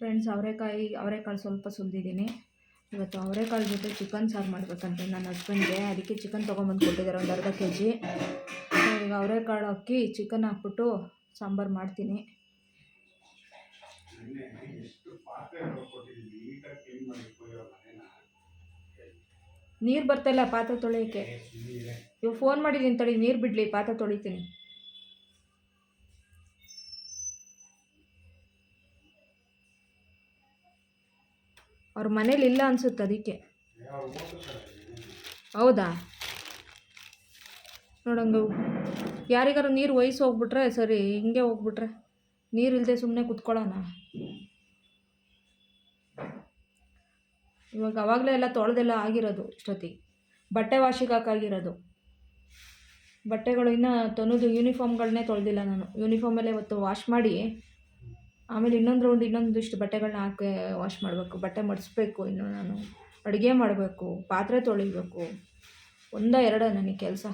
Friends ಅವರೆಕಾಯಿ, ಅವರೆಕಾಳು ಸ್ವಲ್ಪ ಸುಲಿದಿದ್ದೀನಿ. ಇವತ್ತು ಅವರೆಕಾಳು ಜೊತೆ ಚಿಕನ್ ಸಾರು ಮಾಡಬೇಕಂತೆ ನನ್ನ ಹಸ್ಬೆಂಡ್ಗೆ ಅದಕ್ಕೆ ಚಿಕನ್ ತೊಗೊಂಬಂದು ಕೊಟ್ಟಿದ್ದಾರೆ, ಒಂದು ಅರ್ಧ ಕೆ ಜಿ ಈಗ ಅವರೆಕಾಳು ಹಾಕಿ ಚಿಕನ್ ಹಾಕ್ಬಿಟ್ಟು ಸಾಂಬಾರು ಮಾಡ್ತೀನಿ. ನೀರು ಬರ್ತಾಯಿಲ್ಲ ಪಾತ್ರೆ ತೊಳೆಯೋಕ್ಕೆ. ಇವಾಗ ಫೋನ್ ಮಾಡಿದ್ದೀನಿ ತಡಿ, ನೀರು ಬಿಡಲಿ, ಪಾತ್ರೆ ತೊಳಿತೀನಿ. ಅವ್ರ ಮನೇಲಿ ಇಲ್ಲ ಅನ್ಸುತ್ತೆ ಅದಕ್ಕೆ. ಹೌದಾ? ನೋಡಂಗ ಯಾರಿಗಾರು ನೀರು ವಯಸ್ಸು ಹೋಗ್ಬಿಟ್ರೆ ಸರಿ, ಹಿಂಗೆ ಹೋಗ್ಬಿಟ್ರೆ. ನೀರು ಇಲ್ಲದೆ ಸುಮ್ಮನೆ ಕುತ್ಕೊಳ್ಳೋಣ. ಇವಾಗ ಅವಾಗಲೇ ಎಲ್ಲ ತೊಳೆದೆಲ್ಲ ಆಗಿರೋದು ಇಷ್ಟೊತ್ತಿಗೆ. ಬಟ್ಟೆ ವಾಶಿಗಾಕಾಗಿರೋದು ಬಟ್ಟೆಗಳು ಇನ್ನೂ ತೊನದು ಯೂನಿಫಾರ್ಮ್ಗಳನ್ನೇ ತೊಳೆದಿಲ್ಲ ನಾನು. ಯೂನಿಫಾರ್ಮಲ್ಲೇ ಇವತ್ತು ವಾಶ್ ಮಾಡಿ ಆಮೇಲೆ ಇನ್ನೊಂದು ರೌಂಡ್ ಇನ್ನೊಂದಿಷ್ಟು ಬಟ್ಟೆಗಳನ್ನ ಹಾಕಿ ವಾಶ್ ಮಾಡಬೇಕು. ಬಟ್ಟೆ ಮಡಿಸ್ಬೇಕು ಇನ್ನು ನಾನು. ಅಡುಗೆ ಮಾಡಬೇಕು, ಪಾತ್ರೆ ತೊಳಿಬೇಕು. ಒಂದ ಎರಡ ನನಗೆ ಕೆಲಸ.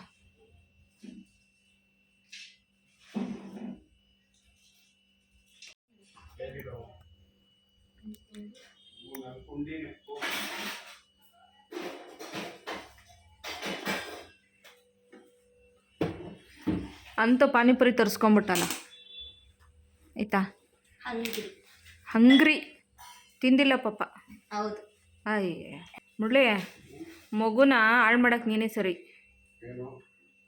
ಅಂತ ಪಾನಿಪುರಿ ತರಿಸ್ಕೊಂಬಿಟ್ಟಲ್ಲ ಆಯ್ತಾ? ಹಂಗಿರಿ. ಹಂಗ್ರಿ. ತಿಂದಿಲ್ಲ ಪಾಪ. ಹೌದು. ಅಯ್ಯ. ಮುರಳಿ ಮಗುನ ಹಾಳು ಮಾಡಕ್ಕೆ ನೀನೇ ಸರಿ.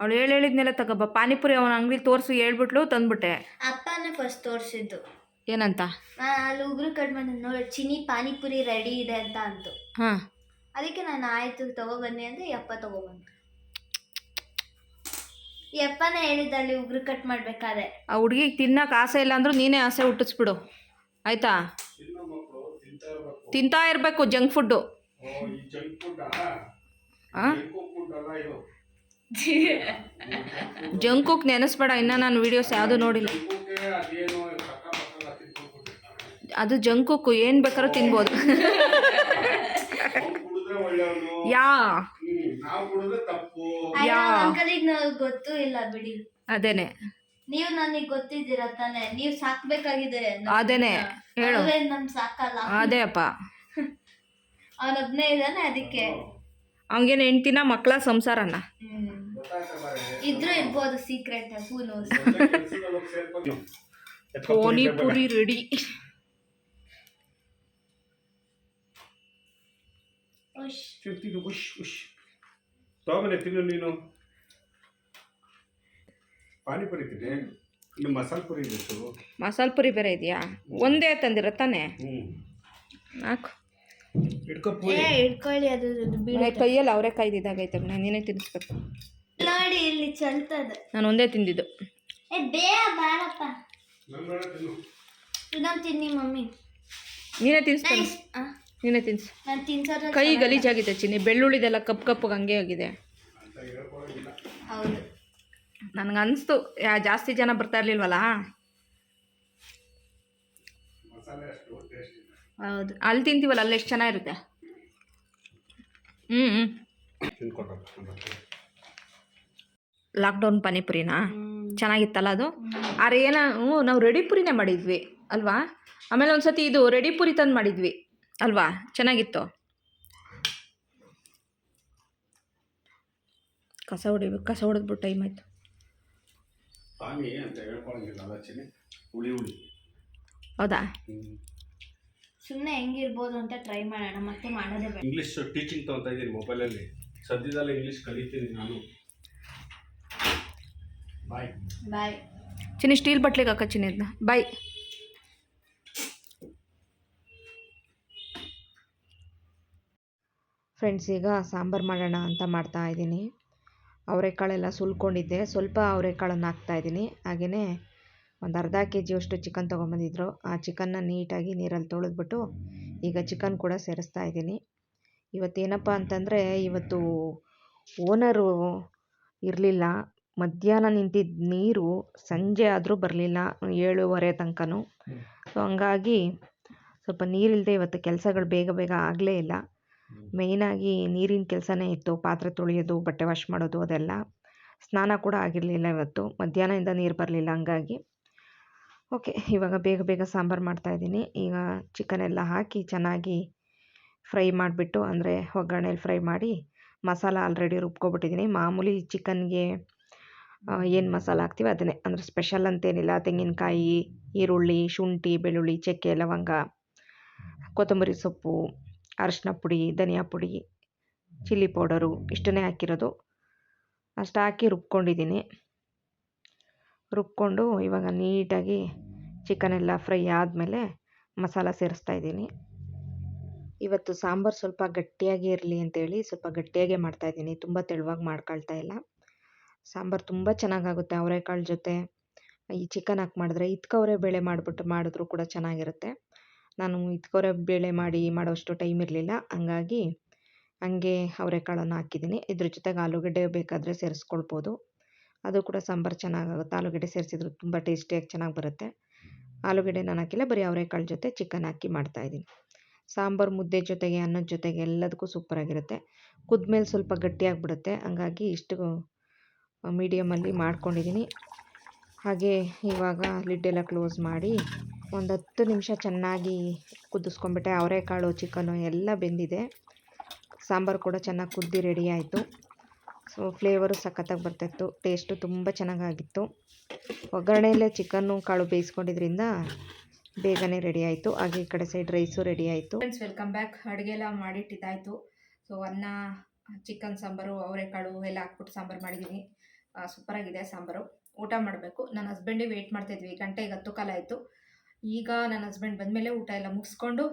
ಅವಳು ಹೇಳಿ ಹೇಳಿದ್ನೆಲ್ಲ ತಗೋಬ ಪಾನಿಪುರಿ ಅವನ ಅಂಗಡಿ ತೋರಿಸು ಹೇಳ್ಬಿಟ್ಲು ತಂದ್ಬಿಟ್ಟೆ. ಅಪ್ಪನೇ ಫಸ್ಟ್ ತೋರಿಸಿದ್ದು. ಏನಂತ? ಅಲ್ಲಿ ಉಗುರು ಕಟ್ ನೋಡಿ ಚಿನಿ ಪಾನಿಪುರಿ ರೆಡಿ ಇದೆ ಅಂತ ಅಂತು. ಹಾಂ. ಅದಕ್ಕೆ ನಾನು ಆಯ್ತು ತಗೋಬನ್ನಿ ಅಂದ್ರೆ ಅಪ್ಪ ತಗೊಬಂದು ಯಪ್ಪನೇ ಹೇಳಿದ ಅಲ್ಲಿ ಉಗುರು ಕಟ್ ಮಾಡ್ಬೇಕಾದ್ರೆ. ಆ ಹುಡುಗಿಗೆ ತಿನ್ನಕ್ಕೆ ಆಸೆ ಇಲ್ಲ ಅಂದ್ರೂ ನೀನೇ ಆಸೆ ಹುಟ್ಟಿಸ್ಬಿಡು. ಆಯ್ತಾ? ತಿಂತಾ ಇರಬೇಕು ಜಂಕ್ ಫುಡ್ಡು ಹಾಂ ಜಂಕುಕ್ ನೆನೆಸ್ಬೇಡ ಇನ್ನು ನಾನು ವೀಡಿಯೋಸ್ ಯಾವುದೂ ನೋಡಿಲ್ಲ. ಅದು ಜಂಕುಕ್ಕು ಏನು ಬೇಕಾದ್ರೂ ತಿನ್ಬೋದು. ಯಾ? ಯಾ. ಅಂಕಲಿಗೆ ನಾವು ಗೊತ್ತೂ ಇಲ್ಲ ಬಿಡಿ. ಅದೇನೆ. ನೀವು ನನಗೆ ಗೊತ್ತಿದ್ದೀರ ತಾನೆ? ನೀವು ಸಾಕ್ಬೇಕಾಗಿದೆ ಅದೇನೆ ಹೇಳು. ನಮ್ ಸಾಕಲ್ಲ. ಅದೇ ಅಪ್ಪ. ಅವನೊಬ್ನೇ ಇದ್ದಾನೆ ಅದಕ್ಕೆ. ಅವನಿಗೇನು ಹೆಂಡ್ತಿನ ಮಕ್ಕಳ ಸಂಸಾರನ. ಇದ್ರೂ ಇರ್ಬೋದು ಸೀಕ್ರೆಟ್ ಪೋನಿ ಪುರಿ ರೆಡಿ. ಉಶ್. ಉಶ್ ಉಶ್. ತಗೊಂಬನೆ ತಿನ್ನು ನೀನು. ಪಾನಿಪುರಿ ತಿನ್ನಿ ಇನ್ನು ಮಸಾಲೆ ಪುರಿ ಬೇಕು ಮಸಾಲೆ ಪುರಿ ಬೇರೆ ಇದೆಯಾ? ಒಂದೇ ತಂದಿರ ತಾನೆ? ಹ್ಞೂ ನಾಲ್ಕು ಹಿಡ್ಕೊ ಏ ಪುರಿ ಅದು ಅದು ಕೈಯಲ್ಲಿ ಅವರೇ ಕಾಯ್ದಿದ್ದಾಗೈತೆ ನಾನು ನೀನೇ ತಿನ್ನಿಸ್ಬೇಕು. ನೋಡಿ ಇಲ್ಲಿ ಚಲ್ತದ. ನಾನು ಒಂದೇ ತಿಂದಿದ್ದು. ಏ ಬೇಡ ಬೇಡಪ್ಪ ನನ್ನ ಬೇಡ ತಿನ್ನು. ಇದೊಂದು ತಿನ್ನಿ ಮಮ್ಮಿ. ನೀನೇ ತಿನ್ನಿಸ್ತಾನೆ ನೈಸ್ ನೀನೇ ತಿನ್ಸು. ನಾನು ತಿನ್ಸೋದ್ರ ಕೈ ಗಲೀಜಾಗಿದೆ ಚಿನ್ನಿ ಬೆಳ್ಳುಳ್ಳಿದೆಲ್ಲ ಕಪ್ಪು ಕಪ್ಪಗೆ ಹಂಗೆ ಆಗಿದೆ. ಹೌದು. ನನಗೆ ಅನಿಸ್ತು ಯಾ ಜಾಸ್ತಿ ಜನ ಬರ್ತಾ ಇರ್ಲಿಲ್ವಲ್ಲ? ಹೌದು. ಅಲ್ಲಿ ತಿಂತೀವಲ್ಲ ಅಲ್ಲಿ ಎಷ್ಟು ಚೆನ್ನಾಗಿರುತ್ತೆ? ಹ್ಞೂ ಹ್ಞೂ ಲಾಕ್ಡೌನ್ ಪಾನಿಪುರಿನಾ? ಚೆನ್ನಾಗಿತ್ತಲ್ಲ ಅದು? ಆದ್ರೆ ಏನೋ ನಾವು ರೆಡಿ ಪುರಿನೇ ಮಾಡಿದ್ವಿ ಅಲ್ವಾ? ಆಮೇಲೆ ಒಂದು ಸತಿ ಇದು ರೆಡಿ ಪುರಿ ತಂದು ಮಾಡಿದ್ವಿ. ಅಲ್ವಾ? ಚೆನ್ನಾಗಿತ್ತು. ಕಸ ಹೊಡಿಬೇಕು ಕಸ ಹೊಡೆದ್ಬಿಟ್ಟು ಟೈಮ್ ಆಯಿತು. ಹೌದಾ? ಸುಮ್ಮನೆ ಹೆಂಗಿರ್ಬೋದು ಅಂತ ಟ್ರೈ ಮಾಡೋಣ ಮತ್ತೆ ಮಾಡೋದೇ ಬೇಡ. ಇಂಗ್ಲೀಷ್ ಟೀಚಿಂಗ್ ತೊಗೊತಾ ಇದ್ದೀನಿ ಮೊಬೈಲಲ್ಲಿ. ಸದ್ಯದಲ್ಲೇ ಇಂಗ್ಲೀಷ್ ಕಲಿತೀನಿ ನಾನು. ಬಾಯ್ ಬಾಯ್ ಚಿನ್ನಿ ಸ್ಟೀಲ್ ಬಟ್ಲಿಗೆ ಹಾಕ ಚಿನ್ನಿ ಅದನ್ನ ಬಾಯ್ ಫ್ರೆಂಡ್ಸ್ ಈಗ ಸಾಂಬಾರು ಮಾಡೋಣ ಅಂತ ಮಾಡ್ತಾ ಇದ್ದೀನಿ. ಅವರೆಕಾಳೆಲ್ಲ ಸುಲ್ಕೊಂಡಿದ್ದೆ. ಸ್ವಲ್ಪ ಅವರೆಕಾಳನ್ನು ಹಾಕ್ತಾಯಿದ್ದೀನಿ ಹಾಗೆಯೇ ಒಂದು ಅರ್ಧ ಕೆ ಜಿಯಷ್ಟು ಚಿಕನ್ ತೊಗೊಂಬಂದಿದ್ರು ಆ ಚಿಕನ್ನ ನೀಟಾಗಿ ನೀರಲ್ಲಿ ತೊಳೆದ್ಬಿಟ್ಟು ಈಗ ಚಿಕನ್ ಕೂಡ ಸೇರಿಸ್ತಾ ಇದ್ದೀನಿ. ಇವತ್ತೇನಪ್ಪ ಅಂತಂದರೆ ಇವತ್ತು ಓನರು ಇರಲಿಲ್ಲ. ಮಧ್ಯಾಹ್ನ ನಿಂತಿದ್ದ ನೀರು ಸಂಜೆ ಆದರೂ ಬರಲಿಲ್ಲ. ಏಳುವರೆ ತನಕನೂ. ಸೊ ಹಂಗಾಗಿ ಸ್ವಲ್ಪ ನೀರಿಲ್ಲದೆ ಇವತ್ತು ಕೆಲಸಗಳು ಬೇಗ ಬೇಗ ಆಗಲೇ ಇಲ್ಲ. ಮೇಯ್ನಾಗಿ ನೀರಿನ ಕೆಲಸನೇ ಇತ್ತು. ಪಾತ್ರೆ ತೊಳೆಯೋದು ಬಟ್ಟೆ ವಾಶ್ ಮಾಡೋದು ಅದೆಲ್ಲ. ಸ್ನಾನ ಕೂಡ ಆಗಿರಲಿಲ್ಲ ಇವತ್ತು. ಮಧ್ಯಾಹ್ನದಿಂದ ನೀರು ಬರಲಿಲ್ಲ ಹಂಗಾಗಿ. ಓಕೆ ಇವಾಗ ಬೇಗ ಬೇಗ ಸಾಂಬಾರು ಮಾಡ್ತಾಯಿದ್ದೀನಿ ಈಗ ಚಿಕನ್ ಎಲ್ಲ ಹಾಕಿ ಚೆನ್ನಾಗಿ ಫ್ರೈ ಮಾಡಿಬಿಟ್ಟು ಅಂದರೆ ಒಗ್ಗರಣೆಯಲ್ಲಿ ಫ್ರೈ ಮಾಡಿ ಮಸಾಲ ಆಲ್ರೆಡಿ ರುಬ್ಕೊಬಿಟ್ಟಿದ್ದೀನಿ. ಮಾಮೂಲಿ ಚಿಕನ್ಗೆ ಏನು ಮಸಾಲ ಹಾಕ್ತೀವಿ ಅದನ್ನೇ. ಅಂದರೆ ಸ್ಪೆಷಲ್ ಅಂತೇನಿಲ್ಲ. ತೆಂಗಿನಕಾಯಿ ಈರುಳ್ಳಿ ಶುಂಠಿ ಬೆಳ್ಳುಳ್ಳಿ ಚಕ್ಕೆ ಲವಂಗ ಕೊತ್ತಂಬರಿ ಸೊಪ್ಪು ಅರಶಿನ ಪುಡಿ, ಧನಿಯಾ ಪುಡಿ, ಚಿಲ್ಲಿ ಪೌಡರು ಇಷ್ಟನ್ನೇ ಹಾಕಿರೋದು. ಅಷ್ಟು ಹಾಕಿ ರುಬ್ಕೊಂಡಿದ್ದೀನಿ. ರುಬ್ಕೊಂಡು ಇವಾಗ ನೀಟಾಗಿ ಚಿಕನ್ ಎಲ್ಲ ಫ್ರೈ ಆದಮೇಲೆ ಮಸಾಲ ಸೇರಿಸ್ತಾ ಇದ್ದೀನಿ. ಇವತ್ತು ಸಾಂಬಾರು ಸ್ವಲ್ಪ ಗಟ್ಟಿಯಾಗಿ ಇರಲಿ ಅಂತೇಳಿ ಸ್ವಲ್ಪ ಗಟ್ಟಿಯಾಗೇ ಮಾಡ್ತಾಯಿದ್ದೀನಿ ತುಂಬ ತೆಳುವಾಗಿ ಮಾಡ್ಕೊಳ್ತಾ ಇಲ್ಲ. ಸಾಂಬಾರು ತುಂಬ ಚೆನ್ನಾಗಾಗುತ್ತೆ. ಅವರೆಕಾಳು ಜೊತೆ ಈ ಚಿಕನ್ ಹಾಕಿ ಮಾಡಿದ್ರೆ ಬೇಳೆ ಮಾಡಿಬಿಟ್ಟು ಮಾಡಿದ್ರು ಕೂಡ ಚೆನ್ನಾಗಿರುತ್ತೆ. ನಾನು ಇದ್ಕೋರೆ ಬೇಳೆ ಮಾಡಿ ಮಾಡೋಷ್ಟು ಟೈಮ್ ಇರಲಿಲ್ಲ. ಹಂಗಾಗಿ ಹಂಗೆ ಅವರೆಕಾಳನ್ನು ಹಾಕಿದ್ದೀನಿ. ಇದ್ರ ಜೊತೆಗೆ ಆಲೂಗಡ್ಡೆ ಬೇಕಾದರೆ ಸೇರಿಸ್ಕೊಳ್ಬೋದು. ಅದು ಕೂಡ ಸಾಂಬಾರು ಚೆನ್ನಾಗಾಗುತ್ತೆ. ಆಲೂಗಡ್ಡೆ ಸೇರಿಸಿದ್ರು ತುಂಬ ಟೇಸ್ಟಿಯಾಗಿ ಚೆನ್ನಾಗಿ ಬರುತ್ತೆ. ಆಲೂಗಡ್ಡೆ ನಾನು ಹಾಕಿಲ್ಲ. ಬರೀ ಅವರೆಕಾಳು ಜೊತೆ ಚಿಕನ್ ಹಾಕಿ ಮಾಡ್ತಾಯಿದ್ದೀನಿ ಸಾಂಬಾರು ಮುದ್ದೆ ಜೊತೆಗೆ, ಅನ್ನದ ಜೊತೆಗೆ ಎಲ್ಲದಕ್ಕೂ ಸೂಪರಾಗಿರುತ್ತೆ ಕುದ್ಮೇಲೆ ಸ್ವಲ್ಪ ಗಟ್ಟಿಯಾಗಿಬಿಡುತ್ತೆ. ಹಂಗಾಗಿ ಇಷ್ಟು ಮೀಡಿಯಮಲ್ಲಿ ಮಾಡ್ಕೊಂಡಿದ್ದೀನಿ. ಹಾಗೆ ಇವಾಗ ಲಿಡ್ಡೆಲ್ಲ ಕ್ಲೋಸ್ ಮಾಡಿ ಒಂದು ಹತ್ತು ನಿಮಿಷ ಚೆನ್ನಾಗಿ ಕುದಿಸ್ಕೊಂಡ್ಬಿಟ್ಟೆ. ಅವರೆಕಾಳು, ಚಿಕನು ಎಲ್ಲ ಬೆಂದಿದೆ. ಸಾಂಬಾರು ಕೂಡ ಚೆನ್ನಾಗಿ ಕುದ್ದಿ ರೆಡಿ ಆಯಿತು. ಸೊ ಫ್ಲೇವರು ಸಖತ್ತಾಗಿ ಬರ್ತಾಯಿತ್ತು ಟೇಸ್ಟು ತುಂಬ ಚೆನ್ನಾಗಾಗಿತ್ತು. ಒಗ್ಗರಣೆಯಲ್ಲೇ ಚಿಕನ್ನು ಕಾಳು ಬೇಯಿಸ್ಕೊಂಡಿದ್ರಿಂದ ಬೇಗನೆ ರೆಡಿ ಆಯಿತು. ಹಾಗೆ ಈ ಕಡೆ ಸೈಡ್ ರೈಸು ರೆಡಿ ಆಯಿತು. ಫ್ರೆಂಡ್ಸ್ ವೆಲ್ಕಮ್ ಬ್ಯಾಕ್ ಅಡುಗೆ ಎಲ್ಲ ಮಾಡಿಟ್ಟಿದ್ದಾಯಿತು. ಸೊ ಅನ್ನ, ಚಿಕನ್ ಸಾಂಬಾರು, ಅವರೆಕಾಳು ಎಲ್ಲ ಹಾಕ್ಬಿಟ್ಟು ಸಾಂಬಾರು ಮಾಡಿದ್ದೀನಿ ಸೂಪರಾಗಿದೆ ಸಾಂಬಾರು. ಊಟ ಮಾಡಬೇಕು. ನನ್ನ ಹಸ್ಬೆಂಡಿಗೆ ವೆಯ್ಟ್ ಮಾಡ್ತಾಯಿದ್ವಿ ಗಂಟೆಗೆ ಹತ್ತು ಕಾಲ ಆಯಿತು. ಈಗ ನನ್ನ ಹಸ್ಬೆಂಡ್ ಬಂದಮೇಲೆ ಊಟ ಎಲ್ಲ ಮುಗಿಸ್ಕೊಂಡು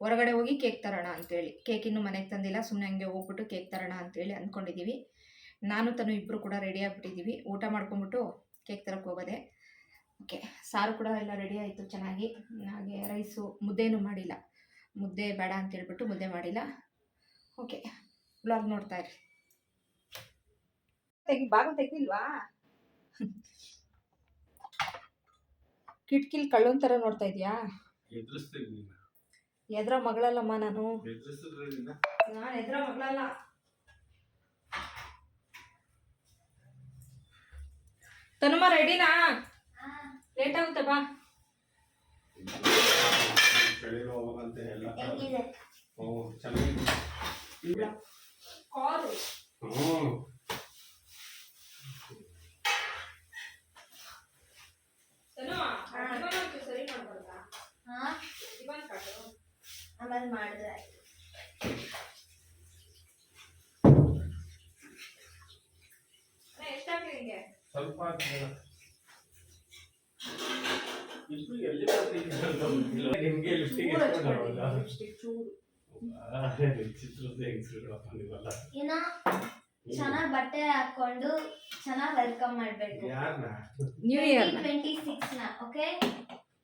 ಹೊರಗಡೆ ಹೋಗಿ ಕೇಕ್ ತರೋಣ ಅಂತೇಳಿ. ಕೇಕ್ ಇನ್ನೂ ಮನೆಗೆ ತಂದಿಲ್ಲ ಸುಮ್ಮನೆ ಹಂಗೆ ಹೋಗ್ಬಿಟ್ಟು ಕೇಕ್ ತರೋಣ ಅಂತೇಳಿ ಅಂದ್ಕೊಂಡಿದ್ದೀವಿ ನಾನು ತನು ಇಬ್ಬರು ಕೂಡ ರೆಡಿ ಆಗಿಬಿಟ್ಟಿದ್ದೀವಿ ಊಟ ಮಾಡ್ಕೊಂಬಿಟ್ಟು ಕೇಕ್ ತರಕ್ಕೆ ಹೋಗೋದೆ. ಓಕೆ ಸಾರು ಕೂಡ ಎಲ್ಲ ರೆಡಿ ಆಯಿತು ಚೆನ್ನಾಗಿ. ಹಾಗೆ ರೈಸು ಮುದ್ದೆನೂ ಮಾಡಿಲ್ಲ. ಮುದ್ದೆ ಬೇಡ ಅಂತ ಹೇಳ್ಬಿಟ್ಟು ಮುದ್ದೆ ಮಾಡಿಲ್ಲ. ಓಕೆ ಬ್ಲಾಗ್ ನೋಡ್ತಾ ಇರಿ. ತೆಗಿ ಬಾಗಿಲು ತೆಗ್ದಿಲ್ವಾ? ಕಿಟಕಿಲಿ ಕಳ್ಳನ್ ಥರ ನೋಡ್ತಾ ಇದೀಯಾ? ಎದ್ರ ಮಗಳಲ್ಲಮ್ಮ ನಾನು. ನಾನು ಎದ್ರ ಮಗಳಲ್ಲ. ತನುಮ ರೆಡಿನಾ? ಲೇಟ್ ಆಗುತ್ತೆ ಬಾ. ಕಾರು ಹ್ಞೂ ತನು ಇವನ್ ಒಂಚೂರು ಸರಿ ಮಾಡ್ಕೊಳ್ತಾ ಇವನ್ ಕಾಟು ಆಮೇಲೆ ಮಾಡಿದ್ರೆ ನಿಂಗೆ? ಸ್ವಲ್ಪ ಎಲ್ಲಿ? ನಿಮ್ಗೆ ಚೆನ್ನಾಗ್ ಬಟ್ಟೆ ಹಾಕೊಂಡು ಚೆನ್ನಾಗಿ ವೆಲ್ಕಮ್ ಮಾಡ್ಬೇಕು. New year twenty six okay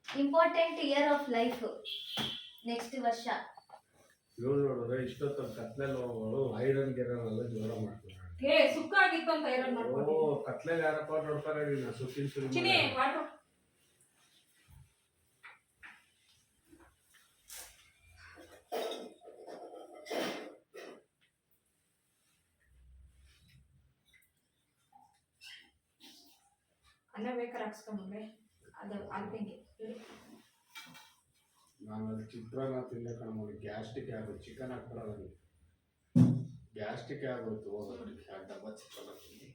important year of life next ವರ್ಷ. ಇವ್ರು ನೋಡಿದ್ರೆ ಇಷ್ಟೊತ್ತು ಕತ್ಲೆಲ್ಲ ಹೋಗೋರು ಐರನ್ ಗಿರನ್ ಎಲ್ಲ ಜೋರ ಮಾಡ್ತಾರೆ ಏ ಸುಕ್ಕ ಆಗಿತ್ತು ಅಂತ ಐರನ್ ಓ ಮಾಡ್ಕೊಡಿ ಯಾರಪ್ಪ ನೋಡ್ತಾರೆ ನೀನು ಸುತ್ತಿನ ಶುರು ಚಿನಿ ವಾಟು ಅನ್ನ ಬೇಕಾದ್ರೆ ಹಾಕ್ಸ್ಕೊಂಬೆ ಅದು ಅಲ್ಪಂಗೆ ನಾನು ಅಲ್ಲಿ ಚಿತ್ರಾನ್ನ ತಿಂದೆ ಕಣ್ಮಡಿ ಗ್ಯಾಸ್ಟಿಕ್ ಆಗೋದು ಚಿಕನ್ ಹಾಕ್ಬಾರಲ್ಲ ನೀವು ಗ್ಯಾಸ್ಟಿಕ್ ಆಗೋಯ್ತು ಹೋಗೋದು ಎರಡು ಡಬ್ಬ ಚಿಕನ್ ತಿಂದು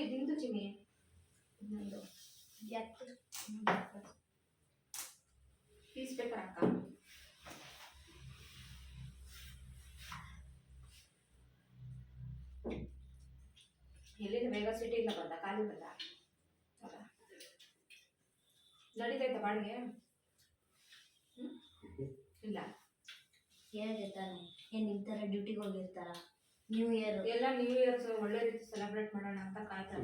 ನಾನು ಇದಿಂದು ಚಿನಿ ಇನ್ನೊಂದು ಎತ್ತು ಪೀಸ್ ಬೇಕಾರೆ ಅಕ್ಕ ಎಲ್ಲಿಂದ? ಬೇಗ ಇಲ್ಲ ಬಂದ ಖಾಲಿ ಬಂದ ನಡೀತೈತ ಬಾಡಿಗೆ ಇಲ್ಲ. ಏನಾಗಿರ್ತಾನೆ ಏನು ನಿಮ್ ತರ ಡ್ಯೂಟಿಗೆ ಹೋಗಿರ್ತಾರ? ನ್ಯೂ ಇಯರ್ ಎಲ್ಲ ನ್ಯೂ ಇಯರ್ಸ್ ಒಳ್ಳೆ ರೀತಿ ಸೆಲೆಬ್ರೇಟ್ ಮಾಡೋಣ ಅಂತ ಕಾಯ್ತಾ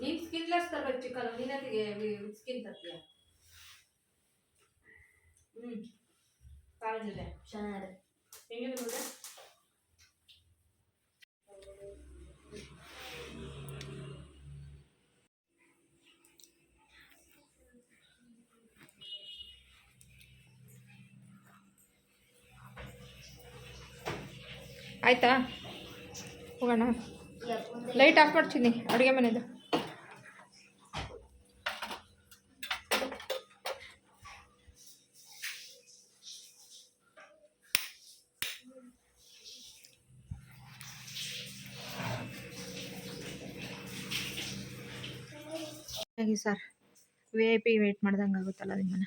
ನೀನ್ ಸ್ಕಿನ್ ಲೆಸ್ ತರ್ಬೇಕು ಚಿಕನ್ ನೀನತ್ತಿಗೆ ಸ್ಕಿನ್ ತರ್ತೀಯ? ಹ್ಮ್. ಇದೆ. ಚೆನ್ನಾಗಿದೆ. ಹೆಂಗಿದೆ ಮುದ್ದೆ? ಆಯ್ತಾ? ಹೋಗೋಣ. ಲೈಟ್ ಆಫ್ ಮಾಡ್ತೀನಿ, ಅಡುಗೆ ಮನೆದು. Sir V I P wait ಮಾಡ್ದಂಗೆ ಆಗುತ್ತಲ್ಲ ನಿಮ್ಮನ್ನ?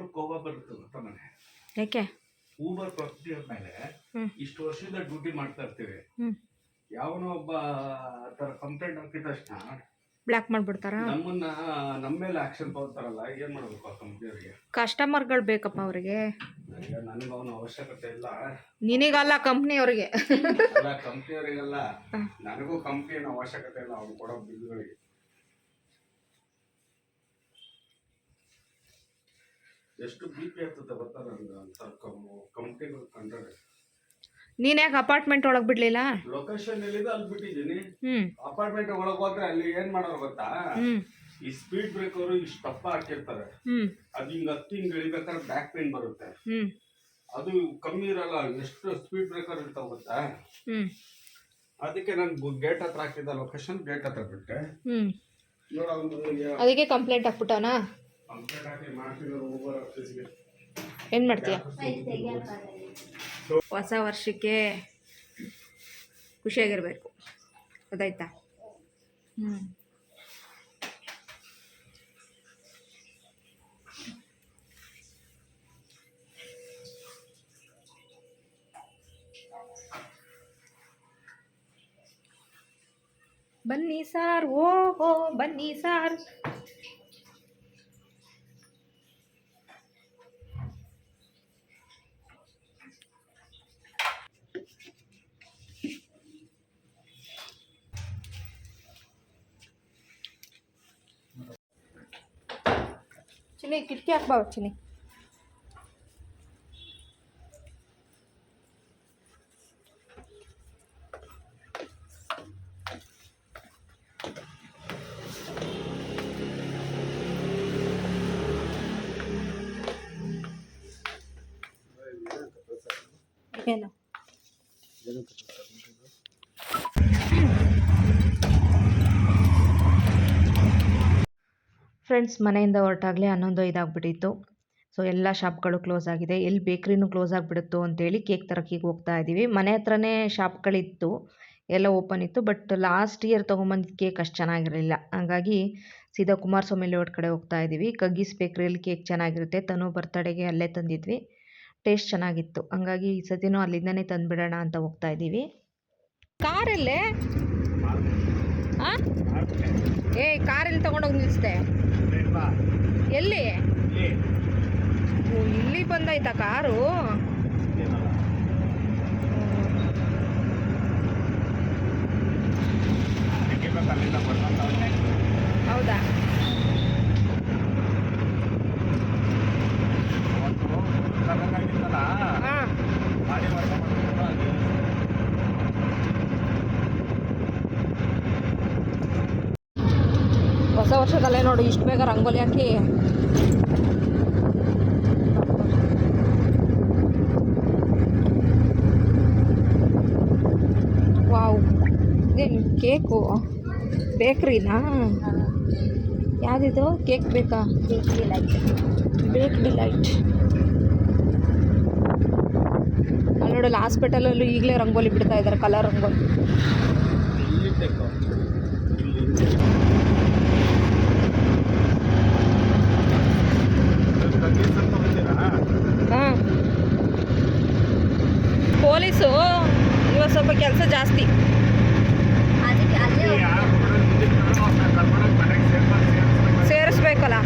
ಎಷ್ಟು ಕೋಪ ಬರುತ್ತೆ ಗೊತ್ತಾ ಮನೆ? ಯಾಕೆ? ಊಬರ್ ಪ್ರೊಸೀಜರ್ ಮೇಲೆ. ಇಷ್ಟು ವರ್ಷದಿಂದ ಡ್ಯೂಟಿ ಮಾಡ್ತಾ ಇರ್ತೀವಿ. ಯಾವನೋ ಒಬ್ಬ ತರ ಕಂಪ್ಲೇಂಟ್ ಹಾಕಿದ ತಕ್ಷಣ ಬ್ಲ್ಯಾಕ್ ಮಾಡ್ಬಿಡ್ತಾರ? ನಮ್ಮನ್ನ ನಮ್ಮ ಮೇಲೆ ಆಕ್ಷನ್ ತಗೋತಾರಲ್ಲ ಏನ್ ಮಾಡ್ಬೇಕು ಆ ಕಂಪ್ನಿಯವರಿಗೆ ಕಸ್ಟಮರ್ಗಳು ಬೇಕಪ್ಪ ಅವರಿಗೆ. ನನಗೆ ಅವನ ಅವಶ್ಯಕತೆ ಇಲ್ಲ. ನಿನಗಲ್ಲ ಕಂಪ್ನಿಯವರಿಗೆ ಅಲ್ಲ ಕಂಪ್ನಿಯವರಿಗೆಲ್ಲ ನನಗೂ ಕಂಪ್ನಿಯ ಅವಶ್ಯಕತೆ ಇಲ್ಲ ಅವ್ನು ಕೊಡೋ ಬಿಲ್ಗಳಿಗೆ. ಎಷ್ಟು ಬಿ ಪಿ ಆಗ್ತದೆ ಗೊತ್ತಾ ನನಗೆ? ಅಂತ ಕಂಪ್ನಿಗಳು ಕಂಡ್ರೆ. ನೀನು ಯಾಕೆ ಅಪಾರ್ಟ್ಮೆಂಟ್ ಒಳಗ್ ಬಿಡ್ಲಿಲ್ಲ? ಲೊಕೇಶನ್ ಎಲ್ಲಿದೆ ಅಲ್ಲಿ ಬಿಟ್ಟಿದ್ದೀನಿ. ಅಪಾರ್ಟ್ಮೆಂಟ್ ಒಳಗೆ ಹೋದ್ರೆ ಅಲ್ಲಿ ಏನ್ ಮಾಡೋರು ಗೊತ್ತಾ? ಈ ಸ್ಪೀಡ್ ಬ್ರೇಕರ್ ಇಷ್ಟು ತಪ್ಪ ಹಾಕಿರ್ತಾರೆ. ಅದು ಹಿಂಗ್ ಹತ್ತಿ ಹಿಂಗ್ ಇಳಿಬೇಕಾದ್ರೆ ಬ್ಯಾಕ್ ಪೇನ್ ಬರುತ್ತೆ. ಅದು ಕಮ್ಮಿ ಇರಲ್ಲ ಎಷ್ಟು ಸ್ಪೀಡ್ ಬ್ರೇಕರ್ ಇರ್ತಾವ ಗೊತ್ತಾ? ಅದಕ್ಕೆ ನಾನು ಗೇಟ್ ಹತ್ರ ಹಾಕಿದ್ದ ಲೊಕೇಶನ್ ಗೇಟ್ ಹತ್ರ ಬಿಟ್ಟೆ. ಹ್ಞೂ ನೋಡ ಅವ್ನು ಅದಕ್ಕೆ ಕಂಪ್ಲೇಂಟ್ ಹಾಕ್ಬಿಟ್ಟವನಾ? ಏನು ಮಾಡ್ತೀಯ ಹೊಸ ವರ್ಷಕ್ಕೆ ಖುಷಿಯಾಗಿರಬೇಕು. ಗೊತ್ತಾಯ್ತಾ? ಹ್ಞೂ ಬನ್ನಿ ಸಾರ್ ಓ ಹೋ ಬನ್ನಿ ಸಾರ್. ಚಿನ್ನಿ ಕಿಟಕಿ ಹಾಕ್ಬಾ ಫ್ರೆಂಡ್ಸ್ ಮನೆಯಿಂದ ಹೊರಟಾಗಲೇ ಹನ್ನೊಂದು ಐದಾಗ್ಬಿಟ್ಟಿತ್ತು. ಸೊ ಎಲ್ಲ ಶಾಪ್ಗಳು ಕ್ಲೋಸ್ ಆಗಿದೆ. ಎಲ್ಲಿ ಬೇಕ್ರಿನೂ ಕ್ಲೋಸ್ ಆಗಿಬಿಡುತ್ತೋ ಅಂತೇಳಿ ಕೇಕ್ ತರಕಿಗೆ ಹೋಗ್ತಾ ಇದ್ದೀವಿ. ಮನೆ ಹತ್ರನೇ ಶಾಪ್ಗಳಿತ್ತು. ಎಲ್ಲ ಓಪನ್ ಇತ್ತು. ಬಟ್ ಲಾಸ್ಟ್ ಇಯರ್ ತೊಗೊಂಬಂದಿದ್ದ ಕೇಕ್ ಅಷ್ಟು ಚೆನ್ನಾಗಿರಲಿಲ್ಲ. ಹಾಗಾಗಿ ಸೀದಾ ಕುಮಾರಸ್ವಾಮಿ ಲೇಔಟ್ ಕಡೆ ಹೋಗ್ತಾ ಇದ್ದೀವಿ. ಕಗ್ಗಿಸ್ ಬೇಕ್ರಿಯಲ್ಲಿ ಕೇಕ್ ಚೆನ್ನಾಗಿರುತ್ತೆ. ತನು ಬರ್ತಡೆಗೆ ಅಲ್ಲೇ ತಂದಿದ್ವಿ. ಟೇಸ್ಟ್ ಚೆನ್ನಾಗಿತ್ತು. ಹಂಗಾಗಿ ಈ ಸತಿನೂ ಅಲ್ಲಿಂದನೇ ತಂದುಬಿಡೋಣ ಅಂತ ಹೋಗ್ತಾ ಇದ್ದೀವಿ. ಕಾರಲ್ಲೇ? ಹಾಂ ಏ ಕಾರಲ್ಲಿ ತಗೊಂಡೋಗಿ ನಿಲ್ಲಿಸ್ದೆ ಎಲ್ಲಿ? ಓ ಇಲ್ಲಿ ಬಂದೈತಾ ಕಾರು? ಹೌದಾ? ಹಾಂ. ಹೊಸ ವರ್ಷದಲ್ಲೇ ನೋಡು, ಇಷ್ಟು ಬೇಗ ರಂಗೋಲಿ ಹಾಕಿ. ವಾವ್, ಇದೇನು ಕೇಕು? ಬೇಕ್ರಿನಾ? ಯಾವುದಿದು? ಕೇಕ್ ಬೇಕಾ? ಬೇಕ್ರಿ ಲೈಟ್. ಬೇಕ್ ಡಿಲೈಟ್ ಅಲ್ಲಿ ನೋಡಲ್ಲ ಹಾಸ್ಪಿಟಲಲ್ಲೂ ಈಗಲೇ ರಂಗೋಲಿ ಬಿಡ್ತಾ ಇದ್ದಾರೆ ಕಲರ್ ರಂಗೋಲಿ. ಕೆಲಸ ಜಾಸ್ತಿ. ಸೇರಿಸ್ಬೇಕಲ್ಲ.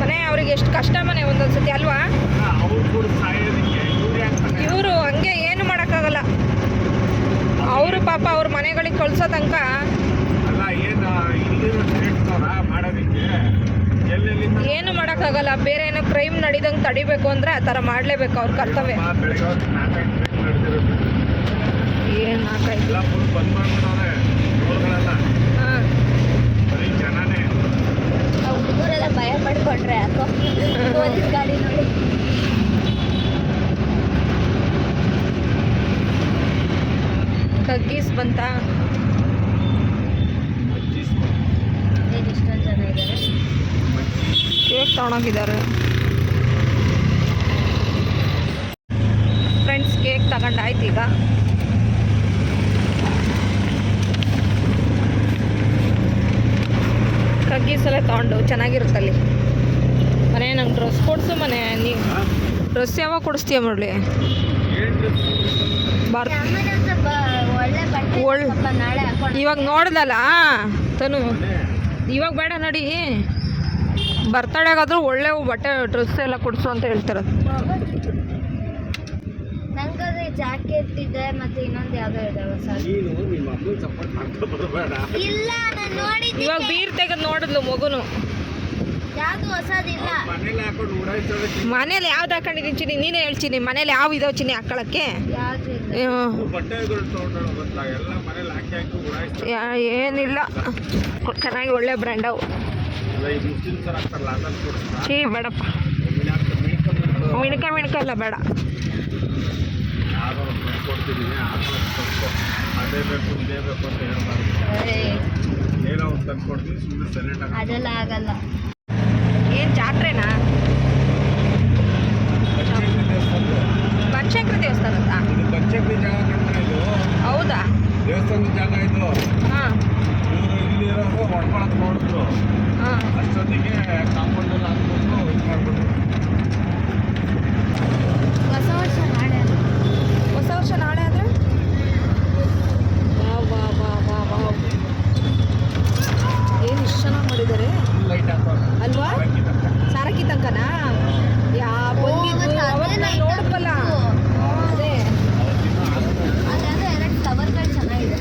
ಮನೆ ಅವ್ರಿಗೆ ಎಷ್ಟು ಕಷ್ಟ ಮನೆ ಒಂದೊಂದ್ಸತಿ ಅಲ್ವಾ? ಇವರು ಹಂಗೆ ಏನು ಮಾಡೋಕ್ಕಾಗಲ್ಲ. ಅವರು ಪಾಪ ಅವ್ರ ಮನೆಗಳಿಗೆ ಕಳ್ಸೋ ತನಕ ಏನು ಮಾಡೋಕ್ಕಾಗಲ್ಲ. ಬೇರೆ ಏನೋ ಕ್ರೈಮ್ ನಡೀದಂಗೆ ತಡಿಬೇಕು ಅಂದರೆ ಆ ಥರ ಮಾಡಲೇಬೇಕು ಅವ್ರ ಕರ್ತವ್ಯ. ಬೆಳಿಗ್ಗೆ ಹೊತ್ತು ನಾಲ್ಕೈದು ಟ್ರೈನ್ ನಡೆದಿರುತ್ತೆ ಏನು ನಾಲ್ಕೈದು ಎಲ್ಲ ಫುಲ್ ಬಂದ್ ಮಾಡ್ಬಿಡವ್ರೆ ರೋಡ್ಗಳೆಲ್ಲ ಹಾಂ ಬರೀ ಜನನೇ ನಾವು ಹುಡುಗರೆಲ್ಲ ಭಯ ಪಡ್ಕೊಂಡ್ರೆ ಯಾಕೋ ಪೊಲೀಸ್ ಗಾಡಿ ನೋಡಿ ಕಗ್ಗೀಸ್ ಬಂತಾ ಏನು ಇಷ್ಟೊಂದು ಜನ ಇದ್ದಾರೆ ಕೇಕ್ ತಗೊಂಡೋಗಿದ್ದಾರೆ ಫ್ರೆಂಡ್ಸ್ ತಗೊಂಡಾಯ್ತು ಈಗ. ಕಗ್ಗೀಸೆಲ್ಲ ತಗೊಂಡು ಚೆನ್ನಾಗಿರುತ್ತಲ್ಲಿ ಮನೆ ನಂಗೆ ಡ್ರೆಸ್ ಕೊಡಿಸು ಮನೆ ನೀವು. ಡ್ರೆಸ್ ಯಾವಾಗ ಕೊಡಿಸ್ತೀಯ ಮುರಳಿ? ಬಾರ್ ಇವಾಗ ನೋಡ್ದಲ್ಲ? ತನು. ಇವಾಗ ಬೇಡ ನಡಿ. ಬರ್ತಡೇಗಾದ್ರೂ ಒಳ್ಳೆ ಬಟ್ಟೆ ಡ್ರೆಸ್ ಎಲ್ಲ ಕೊಡಿಸು ಅಂತ ಹೇಳ್ತಾರೆ. ಜಾಕೆಟ್ ಇದೆ ಮತ್ತೆ ಇನ್ನೊಂದು ಯಾವ್ದೋ ಇದೆ ಹೊಸ ನೀನು ನಿಮ್ಮ ಅಮ್ಮನ ಸಪೋರ್ಟ್ ಇಲ್ಲ ನಾನು ನೋಡಿದ್ದೀನಿ ಇವಾಗ ಬೀರ್ ತೆಗೆದು ನೋಡಿದ್ಲು ಮಗುನು. ಯಾವುದು ಹೊಸದಿಲ್ಲ. ಮನೇಲಿ ಹಾಕೊಂಡು ಮನೇಲಿ ಯಾವ್ದು ಹಾಕೊಂಡಿದ್ದೀನಿ ಚಿನ್ನಿ? ನೀನೇ ಹೇಳ್ತೀನಿ ಮನೇಲಿ ಯಾವ ಇದಾವ ಚಿನ್ನಿ ಹಾಕೊಳಕ್ಕೆ ಯಾವ್ದು ಇಲ್ಲ. ಬಟ್ಟೆಗಳು ತೊಗೊಂಡು ಗೊತ್ತಾ? ಎಲ್ಲ ಮನೇಲಿ ಹಾಕಿ ಹಾಕಿ ಉಡಾಯಿಸ್ತಾರೆ ಯಾ- ಏನಿಲ್ಲ. ಚೆನ್ನಾಗಿ ಒಳ್ಳೆ ಬ್ರ್ಯಾಂಡ್ ಅವು. ಚೀ ಬೇಡಪ್ಪ. ಮಿಣಕ ಮಿಣಕ ಎಲ್ಲ ಬೇಡ. ಕೊಡ್ತಿದ್ದೀನಿ ಅದೇ ಬೇಕು ಇದೇ ಬೇಕು ಅಂತ ಹೇಳ್ಬಾರ್ದು. ಏ ಏನೋ ಒಂದು ತಂದು ಕೊಡ್ತೀನಿ ಸುಮ್ಮನೆ ಸೆಲೆಕ್ಟ್ ಆಗಲ್ಲ ಅದೆಲ್ಲ ಆಗಲ್ಲ. ಏನು ಜಾತ್ರೆನಾ? ಪಂಚಕ್ರ ಬನಶಂಕರಿ ದೇವಸ್ಥಾನದ ಇದು ಪಂಚಾಯತಿ ಜಾಗ ಕಣ್ಣ ಇದು. ಹೌದಾ? ದೇವಸ್ಥಾನದ ಜಾಗ ಇದು. ಹಾಂ. ಇವರು ಇಲ್ಲಿ ಹೊಡ್ಕೊಳಕ್ಕೆ ಹೊಡ್ಕೊಳಕ್ ನೋಡಿದ್ರು. ಹಾಂ. ಅಷ್ಟೊತ್ತಿಗೆ ಕಾಂಪೌಂಡ್ ಎಲ್ಲ ಹಾಕ್ಬಿಟ್ಟು ಇದು ಮಾಡ್ಬಿಟ್ರು ಹೊಸ ವರ್ಷ ನಾಳೆ ಅಲ್ಲ. ಹೊಸ ವರ್ಷ ನಾಳೆ ಆದರೆ ವಾ ವಾ ವಾ ವಾ ವಾ ಏನು ಇಷ್ಟು ಚೆನ್ನಾಗಿ ಮಾಡಿದ್ದಾರೆ ಲೈಟ್ ಹಾಕೋದು ಅಲ್ವಾ ಸಾರಕ್ಕಿ ತನಕನಾ ಯಾ ಬಂದಿದ್ದು ಮತ್ತೆ ಅದೇ ಅವತ್ತು ನಾನು light ನೋಡಿದ್ವಲ್ಲ ಅದೇ ಅದಾದ್ರೆ ಎರಡು ಫ್ಲವರ್ಗಳು ಚೆನ್ನಾಗಿದೆ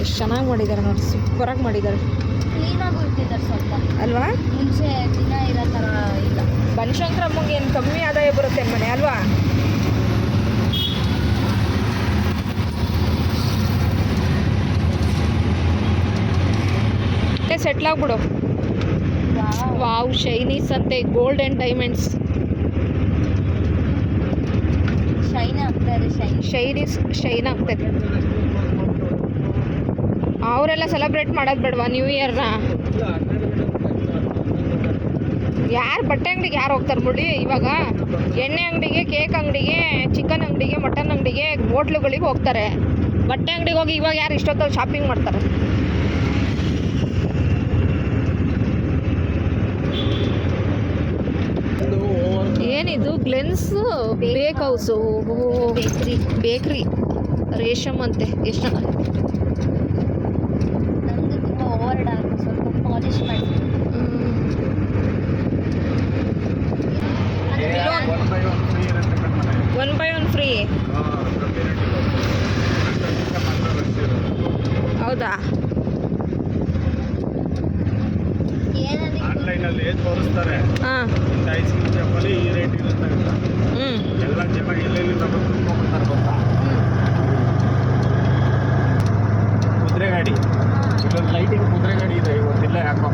ಎಷ್ಟು ಚೆನ್ನಾಗಿ ಮಾಡಿದ್ದಾರೆ ನೋಡಿ ಸೂಪರಾಗಿ ಮಾಡಿದ್ದಾರೆ ಕ್ಲೀನಾಗಿ ಇಟ್ಟಿದ್ದಾರೆ ಸ್ವಲ್ಪ ಅಲ್ವಾ ಮುಂಚೆ ದಿನ ಇರೋ ಥರ ಇಲ್ಲ ಬನಶಂಕರಮ್ಮಗೆ ಏನು ಕಮ್ಮಿ ಆದಾಯ ಬರುತ್ತೆ ಮನೆ ಅಲ್ವಾ ಸೆಟ್ಲ್ ಆಗ್ಬಿಡು. ವಾವ್ ಶೈನೀಸ್ ಅಂತೆ ಗೋಲ್ಡ್ ಆ್ಯಂಡ್ ಡೈಮಂಡ್ಸ್ ಶೈನ್. ಆಗ್ತಾರೆ ಶೈನೀಸ್ ಶೈನ್ ಆಗ್ತೈತೆ ಅವರೆಲ್ಲ ಸೆಲೆಬ್ರೇಟ್ ಮಾಡೋದು ಬೇಡವಾ ನ್ಯೂ ಇಯರ್ನ ಯಾರು ಬಟ್ಟೆ ಅಂಗಡಿಗೆ ಯಾರು ಹೋಗ್ತಾರೆ ಮುಡಿ ಇವಾಗ? ಎಣ್ಣೆ ಅಂಗಡಿಗೆ ಕೇಕ್ ಅಂಗಡಿಗೆ ಚಿಕನ್ ಅಂಗಡಿಗೆ ಮಟನ್ ಅಂಗಡಿಗೆ ಹೋಟ್ಲುಗಳಿಗೆ ಹೋಗ್ತಾರೆ. ಬಟ್ಟೆ ಅಂಗಡಿಗೆ ಹೋಗಿ ಇವಾಗ ಯಾರು ಇಷ್ಟೊತ್ತಲ್ಲಿ ಶಾಪಿಂಗ್ ಮಾಡ್ತಾರೆ? ಏನಿದು ಗ್ಲೆನ್ಸ್ ಬೇಕ್ ಹೌಸು ಬೇಕ್ರಿ ಬೇಕ್ರಿ ರೇಷಮ್ ಅಂತೆ. ಎಷ್ಟು ನಮ್ದು ತುಂಬ ಓವರ್ಡ್ ಆಗುತ್ತೆ ಸ್ವಲ್ಪ ಪಾಲಿಶ್ ಮಾಡಿ ಒನ್ ಬೈ ಒನ್ ಫ್ರೀ ಹೌದಾ? ಏನಂದ್ರೆ ಆನ್ಲೈನಲ್ಲಿ ತೋರಿಸ್ತಾರೆ. ಐಸ್ ಕ್ರೀಮ್ ಚಪ್ಪಲಿ ಈ ರೇಟ್ ಇರುತ್ತೆ ಅಂತ. ಎಲ್ಲ ಜನ ಎಲ್ಲೆಲ್ಲಿ ನಮ್ಮ ಕುತ್ಕೊಂಡ್ಬರ್ತಾರೆ ಗೊತ್ತಾ? ಕುದುರೆ ಗಾಡಿ ಇಲ್ಲೊಂದು ಲೈಟಿಂಗ್ ಕುದುರೆ ಗಾಡಿ ಇದೆ ಇವತ್ತಿಲ್ಲ ಯಾಕೋ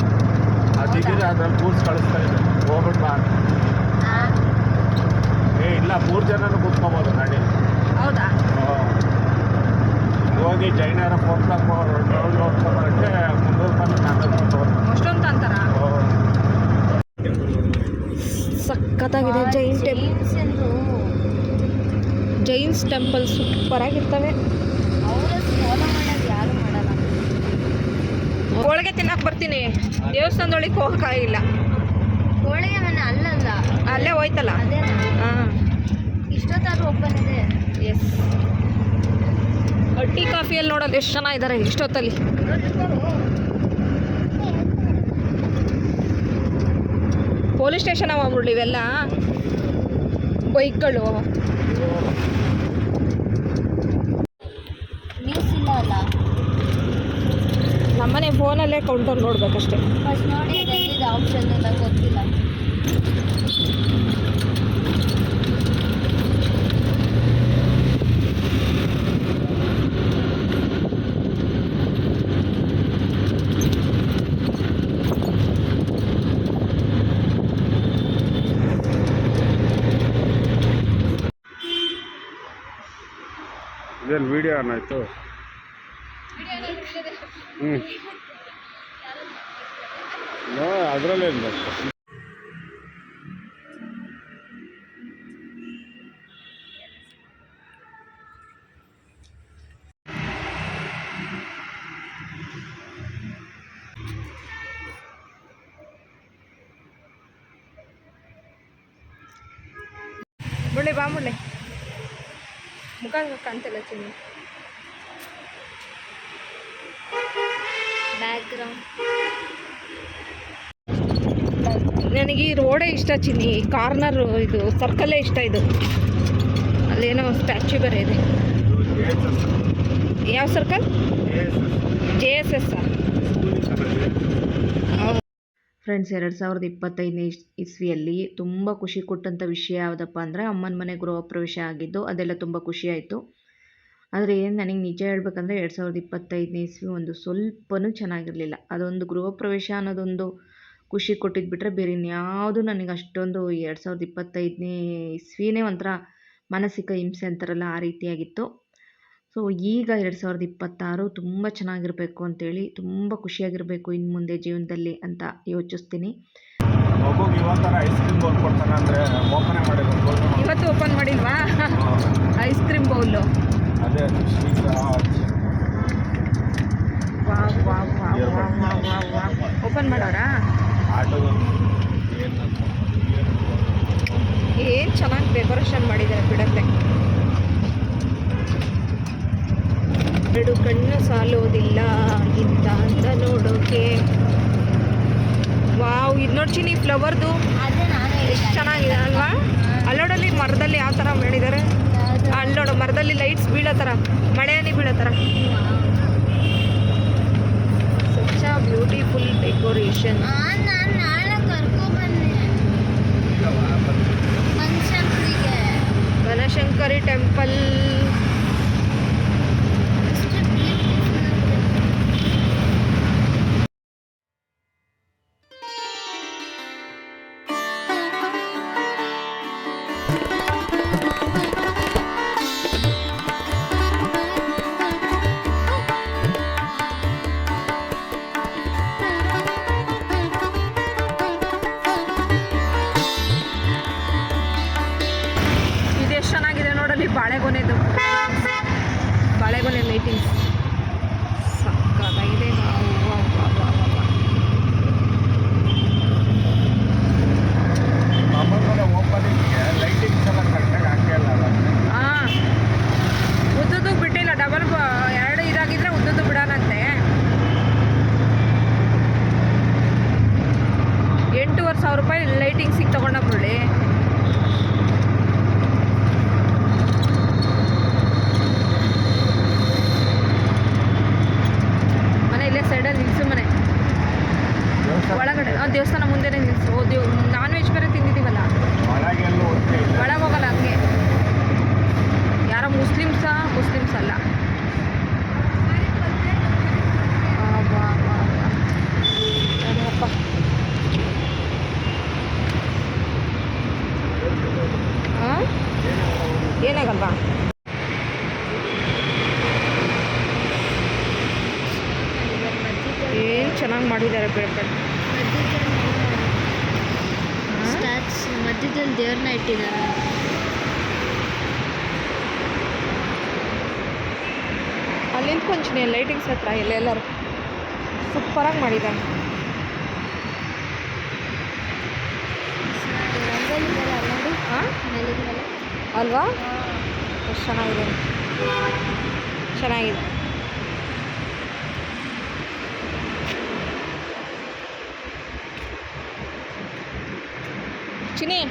ಅದಿದ್ರೆ ಅದ್ರಲ್ಲಿ ಕೂರ್ಸ್ ಕಳಿಸ್ತಾ ಇದೆ ಹೋಗ್ಬಿಟ್ಟು ಬಾ ಏ ಇಲ್ಲ ಮೂರು ಜನನು ಕೂತ್ಕೊಬೋದು ಗಾಡಿ. ಹೌದಾ? ಹೋಗಿ ಜೈನರ ಫೋನ್ ರೌಂಡ್ ತಗೊಳಕ್ಕೆ ಮುನ್ನೂರು ರೂಪಾಯಿ ರೂಪಾಯಿ ಅಷ್ಟೊಂದು ಅಂತಾರ ಸಖತ್ತಾಗಿದೆ ಜೈನ್ ಟೆಂಪಲ್ ಜೈನ್ಸ್ ಟೆಂಪಲ್ ಸೂಪರಾಗಿರ್ತವೆ. ಯಾರು ಮಾಡಲ್ಲ ಹೋಳಿಗೆ ತಿನ್ನಕ್ಕೆ ಬರ್ತೀನಿ. ದೇವಸ್ಥಾನದೊಳಗೆ ಹೋಗೋಕ್ಕಾಗಿಲ್ಲ ಹೋಳಿಗೆ ಮನೆ ಅಲ್ಲಲ್ಲ. ಅಲ್ಲೇ ಹೋಯ್ತಲ್ಲ? ಹಾಂ. ಇಷ್ಟೊತ್ತಾದ್ರೂ ಓಪನ್ ಇದೆ ಎಸ್. ಟೀ ಕಾಫಿಯಲ್ಲಿ ನೋಡೋದು ಎಷ್ಟು ಜನ ಚೆನ್ನಾಗಿದ್ದಾರೆ ಇಷ್ಟೊತ್ತಲ್ಲಿ. ಪೊಲೀಸ್ ಸ್ಟೇಷನ್ ಅವ ಇವೆಲ್ಲ. ಬೈಕ್ಗಳು. ನಮ್ಮನೆ ಫೋನಲ್ಲೇ ಕೌಂಟರ್ ನೋಡ್ಬೇಕಷ್ಟೇ. ಆಪ್ಷನ್ ಗೊತ್ತಿಲ್ಲ. ಹ್ಮ್. ಏನಾಯ್ತು ಹ್ಞೂ ಅದರಲ್ಲೇನು ಬಂತು ಮುಳ್ಳೆ ಬಾ ಮುಳ್ಳೆ. ಮುಖ ಕಾಣ್ತಿಲ್ಲ ಚಿನ್ನಿ. ನನಗೆ ಈ ರೋಡೇ ಇಷ್ಟ ಚಿನ್ನಿ ಕಾರ್ನರ್ ಇದು ಸರ್ಕಲ್ಲೇ ಇಷ್ಟ ಇದು. ಅಲ್ಲೇನೋ ಸ್ಟ್ಯಾಚ್ಯೂ ಬೇರೆ ಇದೆ. ಯಾವ circle J S S friends ಎರಡು ಸಾವಿರದ ಇಪ್ಪತ್ತೈದನೇ ಇಸ್- ಇಸ್ವಿಯಲ್ಲಿ ತುಂಬ ಖುಷಿ ಕೊಟ್ಟಂಥ ವಿಷಯ ಯಾವುದಪ್ಪ ಅಂದರೆ ಅಮ್ಮನ ಮನೆ ಗೃಹ ಪ್ರವೇಶ ಆಗಿದ್ದು ಅದೆಲ್ಲ ತುಂಬ ಖುಷಿ ಆಯಿತು. ಆದರೆ ಏನು ನನಗೆ ನಿಜ ಹೇಳ್ಬೇಕಂದ್ರೆ ಎರಡು ಸಾವಿರದ ಇಪ್ಪತ್ತೈದನೇ ಇಸ್ವಿ ಒಂದು ಸ್ವಲ್ಪನೂ ಚೆನ್ನಾಗಿರಲಿಲ್ಲ. ಅದೊಂದು ಗೃಹ ಪ್ರವೇಶ ಅನ್ನೋದೊಂದು ಖುಷಿ ಕೊಟ್ಟಿದ್ದು ಬಿಟ್ಟರೆ ಬೇರೆ ಇನ್ಯಾವುದು ನನಗೆ ಅಷ್ಟೊಂದು ಎರಡು ಸಾವಿರದ ಇಪ್ಪತ್ತೈದನೇ ಇಸ್ವಿನೇ ಒಂಥರ ಮಾನಸಿಕ ಹಿಂಸೆ ಅಂತಾರಲ್ಲ ಆ ರೀತಿಯಾಗಿತ್ತು. ಸೊ ಈಗ ಎರಡು ಸಾವಿರದ ಇಪ್ಪತ್ತಾರು ತುಂಬ ಚೆನ್ನಾಗಿರಬೇಕು ಅಂತೇಳಿ ತುಂಬ ಖುಷಿಯಾಗಿರಬೇಕು ಇನ್ನು ಮುಂದೆ ಜೀವನದಲ್ಲಿ ಅಂತ ಯೋಚಿಸ್ತೀನಿ. ಮಗುಗೆ ಇವತ್ತರ ಐಸ್ ಕ್ರೀಮ್ ಬೋಲ್ ಕೊಡ್ತಾನೆ ಅಂದರೆ ಓಪನೇ ಮಾಡಿಲ್ಲ ಇವತ್ತು ಓಪನ್ ಮಾಡಿಲ್ವಾ? ಐಸ್ ಕ್ರೀಮ್ ಬೌಲು ಅದೇ ಓಪನ್ ಮಾಡೋರಾ? ಏನು ಏನು ಚೆನ್ನಾಗಿ ಡೆಕೋರೇಷನ್ ಮಾಡಿದ್ದಾರೆ ಬಿಡತ್ತೆ. ಎರಡು ಕಣ್ಣು ಸಾಲೋದಿಲ್ಲ ಇಂತ ಅಂತ ನೋಡೋಕೆ. ವಾವ್ ಇದು ನೋಡ್ತೀನಿ ಫ್ಲವರ್ದು ಅದೇ ನಾನು ಎಷ್ಟು ಚೆನ್ನಾಗಿದೆ ಅಲ್ವಾ ಅಲ್ಲೋಡಲ್ಲಿ ಮರದಲ್ಲಿ ಯಾವ ಥರ ಮಾಡಿದ್ದಾರೆ ಮರದಲ್ಲಿ ಲೈಟ್ಸ್ ಬೀಳೋ ಥರ ಮಳೆ ಹನಿ ಬೀಳೋ ಥರ ಸಚ್ಚ ಬ್ಯೂಟಿಫುಲ್ ಡೆಕೋರೇಷನ್ ನಾನು ನಾಳೆ ಕರ್ಕೊಬನ್ನಿ. ಮನುಷ್ಯರಿಗೆ ಬನಶಂಕರಿ ಟೆಂಪಲ್ ಚೆನ್ನಾಗಿ ಮಾಡಿದ್ದಾರೆ ಸ್ಟ್ಯಾಚ್ ಮಧ್ಯದಲ್ಲಿ ದೇವ್ರನ್ನ ಇಟ್ಟಿದ್ದಾರೆ. ಅಲ್ಲಿ ಕೊಂಚನೇ ಲೈಟಿಂಗ್ಸ್ ಹತ್ರ ಎಲ್ಲೆಲ್ಲರೂ ಸೂಪರಾಗಿ ಮಾಡಿದ್ದಾರೆ. ಅಲ್ವಾ? ಎಷ್ಟು ಚೆನ್ನಾಗಿದೆ. ಚೆನ್ನಾಗಿದೆ. name?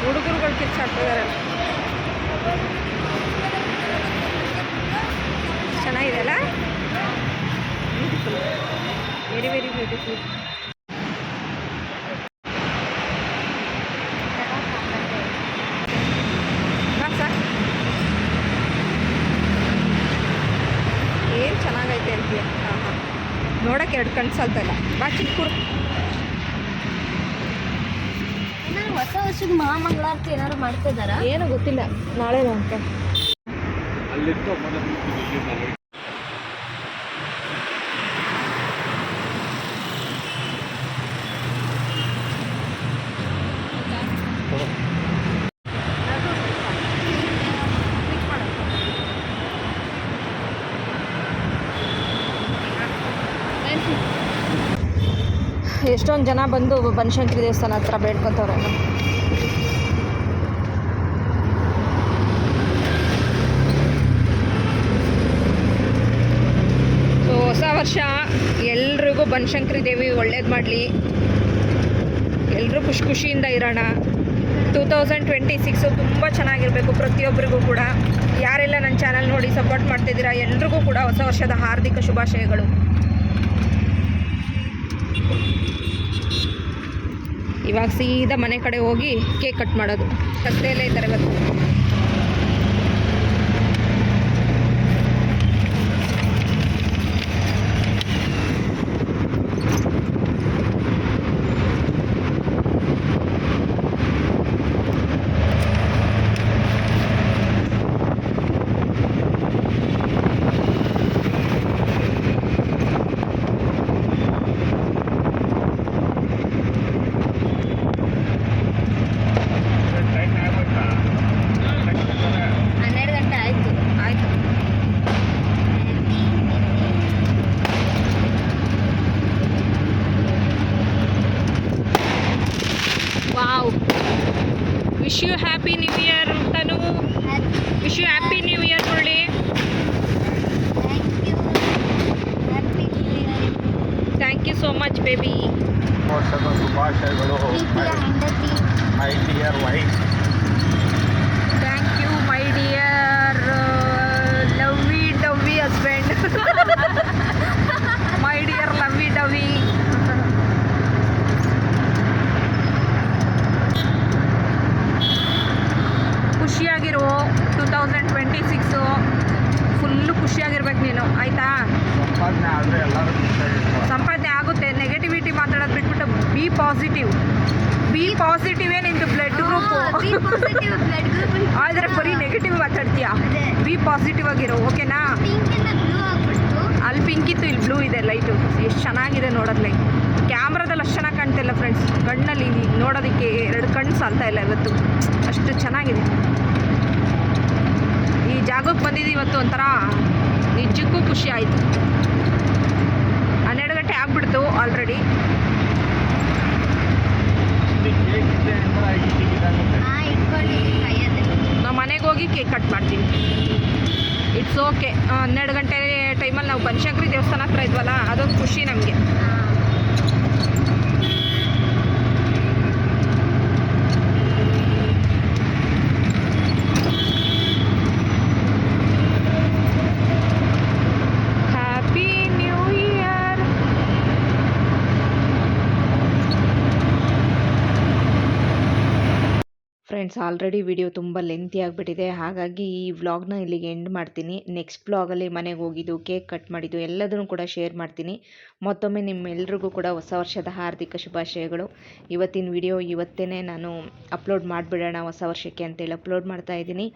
ಹುಡುಗರುಗಳಿಗೆ ಚಟ್ಟ ಮಹಾಮಂಗಳಾರತಿ ಏನಾದ್ರು ಮಾಡ್ತಿದ್ದಾರಾ ಏನು ಗೊತ್ತಿಲ್ಲ. ನಾಳೆ ಅಂತ. ಎಷ್ಟೊಂದು ಜನ ಬಂದು ಬನಶಂಕರಿ ದೇವಸ್ಥಾನ ಹತ್ರ ಬೇಡ್ಕೊತವ್ರೆ ಸೊ ಹೊಸ ವರ್ಷ ಎಲ್ರಿಗೂ ಬನಶಂಕರಿ ದೇವಿ ಒಳ್ಳೇದು ಮಾಡಲಿ. ಎಲ್ಲರೂ ಖುಷಿ ಖುಷಿಯಿಂದ ಇರೋಣ. ಟೂ ತೌಸಂಡ್ ಟ್ವೆಂಟಿ ಸಿಕ್ಸು ತುಂಬ ಚೆನ್ನಾಗಿರಬೇಕು ಪ್ರತಿಯೊಬ್ಬರಿಗೂ ಕೂಡ. ಯಾರೆಲ್ಲ ನನ್ನ ಚಾನಲ್ ನೋಡಿ ಸಪೋರ್ಟ್ ಮಾಡ್ತಿದ್ದೀರಾ, ಎಲ್ರಿಗೂ ಕೂಡ ಹೊಸ ವರ್ಷದ ಹಾರ್ದಿಕ ಶುಭಾಶಯಗಳು. ಇವಾಗ ಸೀದಾ ಮನೆ ಕಡೆ ಹೋಗಿ ಕೇಕ್ ಕಟ್ ಮಾಡೋದು. ಕತ್ತೆಯಲ್ಲೇ ಇದ್ದಾರೆ ಇವತ್ತು. ಚೆನ್ನಾಗಿದೆ ನೋಡೋದ್ಲೆ. ಕ್ಯಾಮ್ರಾದಲ್ಲಿ ಅಷ್ಟು ಚೆನ್ನಾಗಿ ಕಾಣ್ತಿಲ್ಲ ಫ್ರೆಂಡ್ಸ್ ಕಣ್ಣಲ್ಲಿ ನೋಡೋದಕ್ಕೆ ಎರಡು ಕಣ್ಣು ಸಾಲ್ತಾ ಇಲ್ಲ ಇವತ್ತು. ಅಷ್ಟು ಚೆನ್ನಾಗಿದೆ. ಈ ಜಾಗಕ್ಕೆ ಬಂದಿದ್ದು ಇವತ್ತು ಒಂಥರ ನಿಜಕ್ಕೂ ಖುಷಿ ಆಯಿತು. ಹನ್ನೆರಡು ಗಂಟೆ ಆಗ್ಬಿಡ್ತು ಆಲ್ರೆಡಿ ನಾವು ಮನೆಗೆ ಹೋಗಿ ಕೇಕ್ ಕಟ್ ಮಾಡ್ತೀವಿ. ಇಟ್ಸ್ ಓಕೆ ಹನ್ನೆರಡು ಗಂಟೆ ಟೈಮಲ್ಲಿ ನಾವು ಬನಶಂಕರಿ ದೇವಸ್ಥಾನ ಹತ್ರ ಇದ್ವಲ್ಲ ಅದೊಂದು ಖುಷಿ ನಮಗೆ ಹಾ. Happy new year friends, already video ತುಂಬ ಲೆಂತಿ ಆಗಿಬಿಟ್ಟಿದೆ. ಹಾಗಾಗಿ ಈ ವ್ಲಾಗ್ನ ಇಲ್ಲಿಗೆ ಎಂಡ್ ಮಾಡ್ತೀನಿ. ನೆಕ್ಸ್ಟ್ ವ್ಲಾಗಲ್ಲಿ ಮನೆಗೆ ಹೋಗಿದ್ದು ಕೇಕ್ ಕಟ್ ಮಾಡಿದ್ದು ಎಲ್ಲದನ್ನು ಕೂಡ ಶೇರ್ ಮಾಡ್ತೀನಿ. ಮತ್ತೊಮ್ಮೆ ನಿಮ್ಮೆಲ್ರಿಗೂ ಕೂಡ ಹೊಸ ವರ್ಷದ ಹಾರ್ದಿಕ ಶುಭಾಶಯಗಳು. ಇವತ್ತಿನ ವಿಡಿಯೋ ಇವತ್ತೇ ನಾನು ಅಪ್ಲೋಡ್ ಮಾಡಿಬಿಡೋಣ ಹೊಸ ವರ್ಷಕ್ಕೆ ಅಂತೇಳಿ ಅಪ್ಲೋಡ್ ಮಾಡ್ತಾ ಇದ್ದೀನಿ.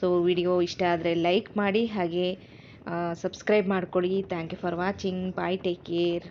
ಸೊ ವಿಡಿಯೋ ಇಷ್ಟ ಆದರೆ ಲೈಕ್ ಮಾಡಿ, ಹಾಗೆ ಸಬ್ಸ್ಕ್ರೈಬ್ ಮಾಡ್ಕೊಳ್ಳಿ. Thank you for watching bye take care